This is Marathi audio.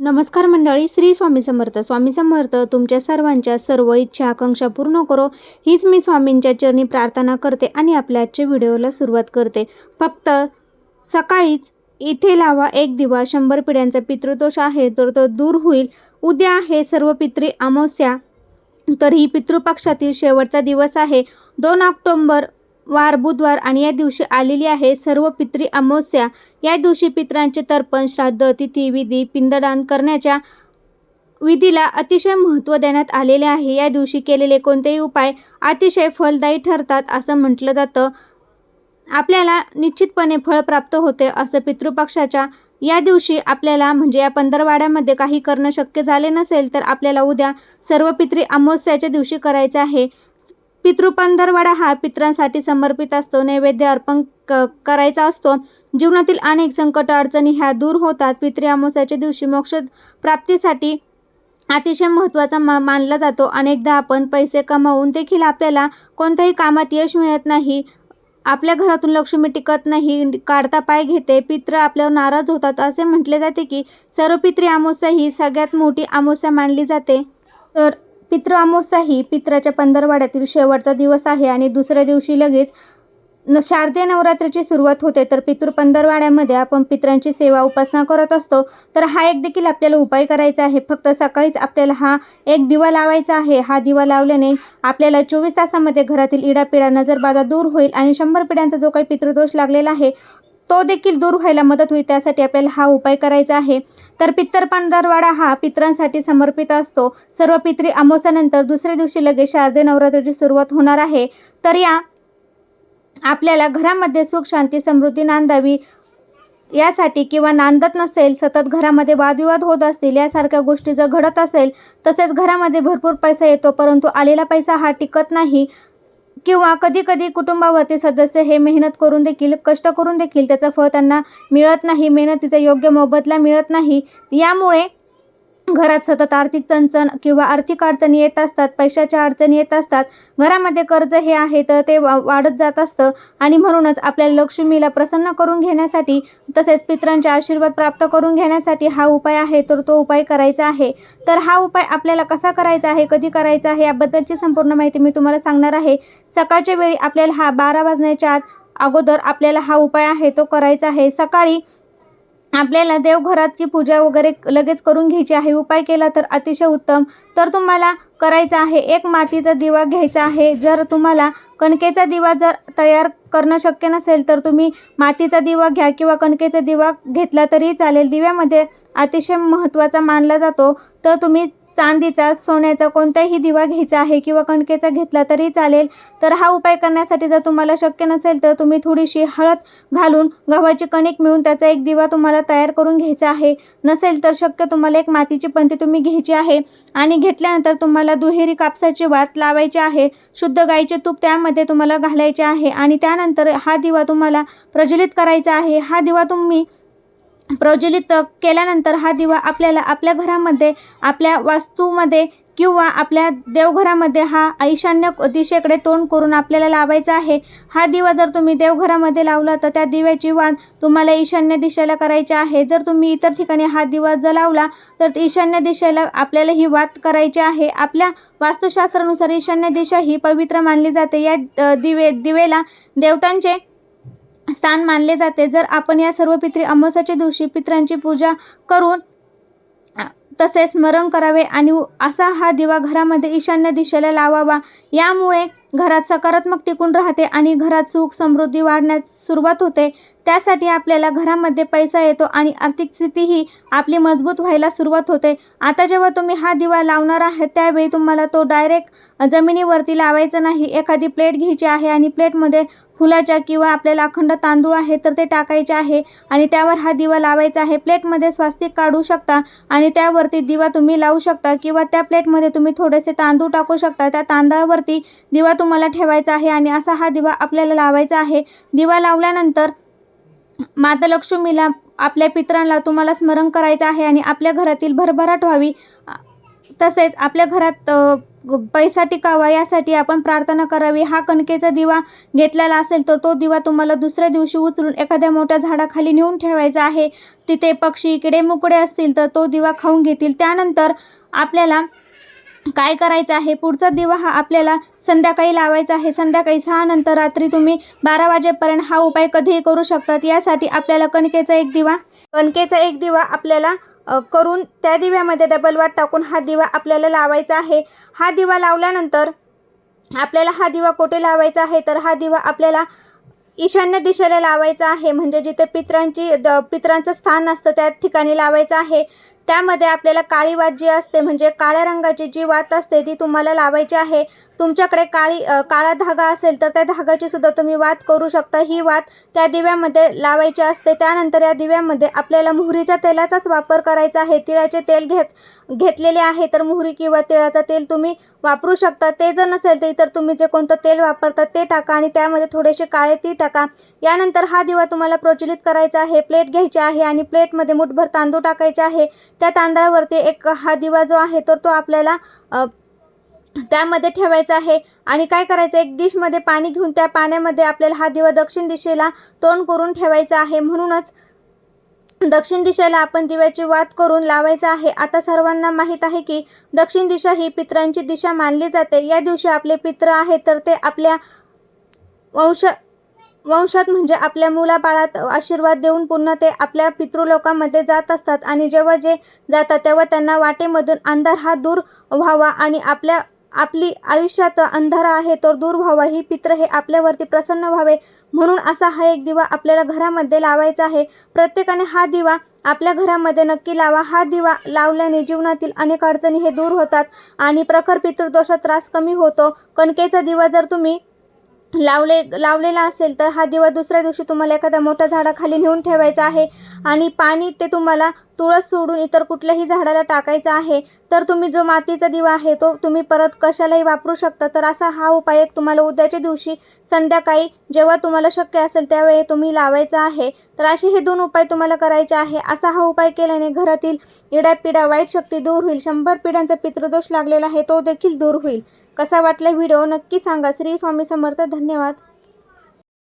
नमस्कार मंडळी श्री स्वामी समर्थ. स्वामी समर्थ तुमच्या सर्वांच्या सर्व इच्छा आकांक्षा पूर्ण करो. हीच मी स्वामींच्या चरणी प्रार्थना करते आणि आपल्या आजच्या व्हिडिओला सुरुवात करते. फक्त सकाळीच इथे लावा एक दिवा शंभर पिढ्यांचा पितृदोष आहे तर तो दूर होईल. उद्या आहे सर्व पितृ अमावस्या तर ही पितृपक्षातील शेवटचा दिवस आहे. दोन ऑक्टोंबर वार बुधवार आणि या दिवशी आलेली आहे सर्व पितृ अमावस्या. या दिवशी पितरांचे तर्पण श्राद्ध तिथी विधी पिंडदान करण्याच्या विधीला अतिशय महत्त्व देण्यात आलेले आहे. या दिवशी केलेले कोणतेही उपाय अतिशय फलदायी ठरतात असं म्हटलं जातं. आपल्याला निश्चितपणे फळ प्राप्त होते असं पितृपक्षाच्या या दिवशी आपल्याला म्हणजे या पंधरवाड्यामध्ये काही करणं शक्य झाले नसेल तर आपल्याला उद्या सर्व पितृ अमावस्याच्या दिवशी करायचं आहे. पितृपंधरवाडा हा पितरांसाठी समर्पित असतो. नैवेद्य अर्पण क करायचा असतो. जीवनातील अनेक संकट अडचणी ह्या दूर होतात. पितृ अमावस्याच्या दिवशी मोक्ष प्राप्तीसाठी अतिशय महत्त्वाचा मा मानला जातो. अनेकदा आपण पैसे कमावून देखील आपल्याला कोणत्याही कामात यश मिळत नाही. आपल्या घरातून लक्ष्मी टिकत नाही काढता पाय घेते. पित्र आपल्यावर नाराज होतात. असे म्हटले जाते की सर्व पितृ अमावस्या ही सगळ्यात मोठी अमावस्या मानली जाते. तर पितृ अमावस्या ही पित्राच्या पंधरवाड्यातील शेवटचा दिवस आहे आणि दुसऱ्या दिवशी लगेच न शारदीय नवरात्रीची सुरुवात होते. तर पितृ पंधरवाड्यामध्ये आपण पित्रांची सेवा उपासना करत असतो. तर हा एक देखील आपल्याला उपाय करायचा आहे. फक्त सकाळीच आपल्याला हा एक दिवा लावायचा आहे. हा दिवा लावल्याने आपल्याला चोवीस तासामध्ये घरातील इडापिडा नजरबाधा दूर होईल आणि शंभर पिढ्यांचा जो काही पितृदोष लागलेला आहे तो देखील दूर व्हायला मदत होईल. त्यासाठी आपल्याला हा उपाय करायचा आहे. तर पित्तर पांढरवाडा हा पित्रांसाठी समर्पित असतो. सर्व पित्री अमावस्यानंतर दुसऱ्या दिवशी लगेच शारदीय नवरात्रीची सुरुवात होणार आहे. तर या आपल्याला घरामध्ये सुख शांती समृद्धी नांदावी यासाठी किंवा नांदत नसेल सतत घरामध्ये वादविवाद होत असतील यासारख्या गोष्टी जर घडत असेल तसेच घरामध्ये भरपूर पैसा येतो परंतु आलेला पैसा हा टिकत नाही. किंवा कधी कधी कुटुंबावरती सदस्य हे मेहनत करून देखील कष्ट करून देखील त्याचं फळ त्यांना मिळत नाही मेहनतीचा योग्य मोबदला मिळत नाही. यामुळे घरात सतत आर्थिक चणचण किंवा आर्थिक अडचणी येत असतात पैशाच्या अडचणी येत असतात घरामध्ये कर्ज हे आहे तर ते वा वाढत जात असतं आणि म्हणूनच आपल्याला लक्ष्मीला प्रसन्न करून घेण्यासाठी तसेच पित्रांचे आशीर्वाद प्राप्त करून घेण्यासाठी हा उपाय आहे तर तो उपाय करायचा आहे. तर हा उपाय आपल्याला कसा करायचा आहे कधी करायचा आहे याबद्दलची संपूर्ण माहिती मी तुम्हाला सांगणार आहे. सकाळच्या वेळी आपल्याला हा बारा वाजण्याच्या आत अगोदर आपल्याला हा उपाय आहे तो करायचा आहे. सकाळी आपल्याला देवघराची पूजा वगैरे लगेच करून घ्यायची आहे. उपाय केला तर अतिशय उत्तम. तर तुम्हाला करायचं आहे एक मातीचा दिवा घ्यायचा आहे. जर तुम्हाला कणकेचा दिवा जर तयार करणं शक्य नसेल तर तुम्ही मातीचा दिवा घ्या किंवा कणकेचा दिवा घेतला तरी चालेल. दिव्यामध्ये अतिशय महत्त्वाचा मानला जातो. तर तुम्ही चांदीचा सोन्याचा कोणताही दिवा घ्यायचा आहे किंवा कणकेचा घेतला तरी चालेल. तर हा उपाय करण्यासाठी जर तुम्हाला शक्य नसेल तर तुम्ही थोडीशी हळद घालून गव्हाची कणिक मिळून त्याचा एक दिवा तुम्हाला तयार करून घ्यायचा आहे. नसेल तर शक्य तुम्हाला एक मातीची पंथी तुम्ही घ्यायची आहे आणि घेतल्यानंतर तुम्हाला दुहेरी कापसाची वात लावायची आहे. शुद्ध गाईचे तूप त्यामध्ये तुम्हाला घालायचे आहे आणि त्यानंतर हा दिवा तुम्हाला प्रज्वलित करायचा आहे. हा दिवा तुम्ही प्रज्वलित केल्यानंतर हा दिवा आपल्याला आपल्या घरामध्ये आपल्या वास्तूमध्ये किंवा आपल्या देवघरामध्ये हा ईशान्य दिशेकडे तोंड करून आपल्याला लावायचा आहे. हा दिवा जर तुम्ही देवघरामध्ये लावला तर त्या दिव्याची वाण तुम्हाला ईशान्य दिशेला करायची आहे. जर तुम्ही इतर ठिकाणी हा दिवा जर लावला तर ईशान्य दिशेला आपल्याला ही वात करायची आहे. आपल्या वास्तुशास्त्रानुसार ईशान्य दिशा ही पवित्र मानली जाते. या दिवे दिवेला देवतांचे स्थान मानले जाते. जर आपण या सर्व पित्री अमावस्याच्या दिवशी पित्रांची पूजा करून तसे स्मरण करावे आणि असा हा दिवा घरामध्ये ईशान्य दिशेला लावावा. यामुळे घरात सकारात्मक टिकून राहते आणि घरात सुख समृद्धी वाढण्यास सुरुवात होते. त्यासाठी आपल्याला घरामध्ये पैसा येतो आणि आर्थिक स्थितीही आपली मजबूत व्हायला सुरुवात होते. आता जेव्हा तुम्ही हा दिवा लावणार आहात त्यावेळी तुम्हाला तो डायरेक्ट जमिनीवरती लावायचा नाही. एखादी प्लेट घ्यायची आहे आणि प्लेटमध्ये फुलाच्या किंवा आपल्याला अखंड तांदूळ आहे तर ते टाकायचे आहे आणि त्यावर हा दिवा लावायचा आहे. प्लेटमध्ये स्वास्तिक काढू शकता आणि त्यावरती दिवा तुम्ही लावू शकता किंवा त्या प्लेटमध्ये तुम्ही थोडेसे तांदूळ टाकू शकता. त्या तांदळावरती दिवा तुम्हाला ठेवायचा आहे आणि असा हा दिवा आपल्याला लावायचा आहे. दिवा लावल्यानंतर माता लक्ष्मीला आपल्या पित्रांना तुम्हाला स्मरण करायचं आहे आणि आपल्या घरातील भरभराट व्हावी. तसेच आपल्या घरात पैसा टिकावा यासाठी आपण प्रार्थना करावी. हा कणकेचा दिवा घेतलेला असेल तर तो दिवा तुम्हाला दुसऱ्या दिवशी उचलून एखाद्या मोठ्या झाडाखाली नेऊन ठेवायचा आहे. तिथे पक्षी किडे मुकडे असतील तर तो दिवा खाऊन घेतील. त्यानंतर आपल्याला काय करायचं आहे? पुढचा दिवा हा आपल्याला संध्याकाळी लावायचा आहे. संध्याकाळी सहा नंतर रात्री तुम्ही बारा वाजेपर्यंत हा उपाय कधीही करू शकतात. यासाठी आपल्याला कणकेचा एक दिवा कणकेचा एक दिवा आपल्याला करून त्या दिव्यामध्ये डबल वाट टाकून हा दिवा आपल्याला लावायचा आहे. हा दिवा लावल्यानंतर आपल्याला हा दिवा कोठे लावायचा आहे? तर हा दिवा आपल्याला ईशान्य दिशेला लावायचा आहे. म्हणजे जिथे पित्रांची द पित्रांचं स्थान असतं त्या ठिकाणी लावायचं आहे. त्यामध्ये आपल्याला काळी वात जी असते म्हणजे काळ्या रंगाची जी वात असते ती तुम्हाला लावायची आहे. तुमच्याकडे काळी काळा धागा असेल तर त्या धागाची सुद्धा तुम्ही वात करू शकता. ही वात त्या दिव्यामध्ये लावायची असते. त्यानंतर या दिव्यामध्ये आपल्याला मोहरीच्या तेलाचाच वापर करायचा आहे. तिळाचे तेल घेत घेतलेले आहे तर मोहरी किंवा तिळाचं तेल तुम्ही वापरू शकता. ते जर नसेल तर इतर तुम्ही जे कोणतं तेल वापरता ते टाका आणि त्यामध्ये थोडेसे काळे ती टाका. यानंतर हा दिवा तुम्हाला प्रज्वलित करायचा आहे. प्लेट घ्यायची आहे आणि प्लेटमध्ये मुठभर तांदूळ टाकायचे आहे. त्या तांदळावरती एक हा दिवा जो आहे तर तो आपल्याला त्यामध्ये ठेवायचा आहे. आणि काय करायचं एक डिशमध्ये पाणी घेऊन त्या पाण्यामध्ये आपल्याला हा दिवा दक्षिण दिशेला तोंड करून ठेवायचा आहे. म्हणूनच दक्षिण दिशेला आपण दिव्याची वात करून लावायचा आहे. आता सर्वांना माहीत आहे की दक्षिण दिशा ही पित्रांची दिशा मानली जाते. या दिवशी आपले पित्र आहेत तर ते आपल्या वंश वंशात म्हणजे आपल्या मुलाबाळात आशीर्वाद देऊन पुन्हा ते आपल्या पितृलोकामध्ये जात असतात. आणि जेव्हा जे जातात तेव्हा त्यांना वाटेमधून अंधार हा दूर व्हावा आणि आपल्या आपली आयुष्यात अंधार आहे तर दूर व्हावा. ही पित्र हे आपल्यावरती प्रसन्न व्हावे म्हणून असा हा एक दिवा आपल्याला घरामध्ये लावायचा आहे. प्रत्येकाने हा दिवा आपल्या घरामध्ये नक्की लावा. हा दिवा लावल्याने जीवनातील अनेक अडचणी हे दूर होतात आणि प्रखर पितृदोषात त्रास कमी होतो. कणकेचा दिवा जर तुम्ही लावले लावलेला असेल तर हा दिवा दुसऱ्या दिवशी तुम्हाला एखाद्या मोठ्या झाडाखाली नेऊन ठेवायचा आहे. आणि पाणी ते तुम्हाला तुळस सोडून इतर कुठल्याही झाडाला टाकायचं आहे तर तुम्ही जो मातीचा दिवा आहे तो तुम्ही परत कशालाही वापरू शकता. तर असा हा उपाय एक तुम्हाला उद्याच्या दिवशी संध्याकाळी जेव्हा तुम्हाला शक्य असेल त्यावेळी तुम्ही लावायचा आहे. तर असे हे दोन उपाय तुम्हाला करायचे आहे. असा हा उपाय केल्याने घरातील इडापिडा वाईट शक्ती दूर होईल. शंभर पिढ्यांचा पितृदोष लागलेला आहे तो देखील दूर होईल. कसा वाटला व्हिडिओ नक्की सांगा. श्री स्वामी समर्थ. धन्यवाद.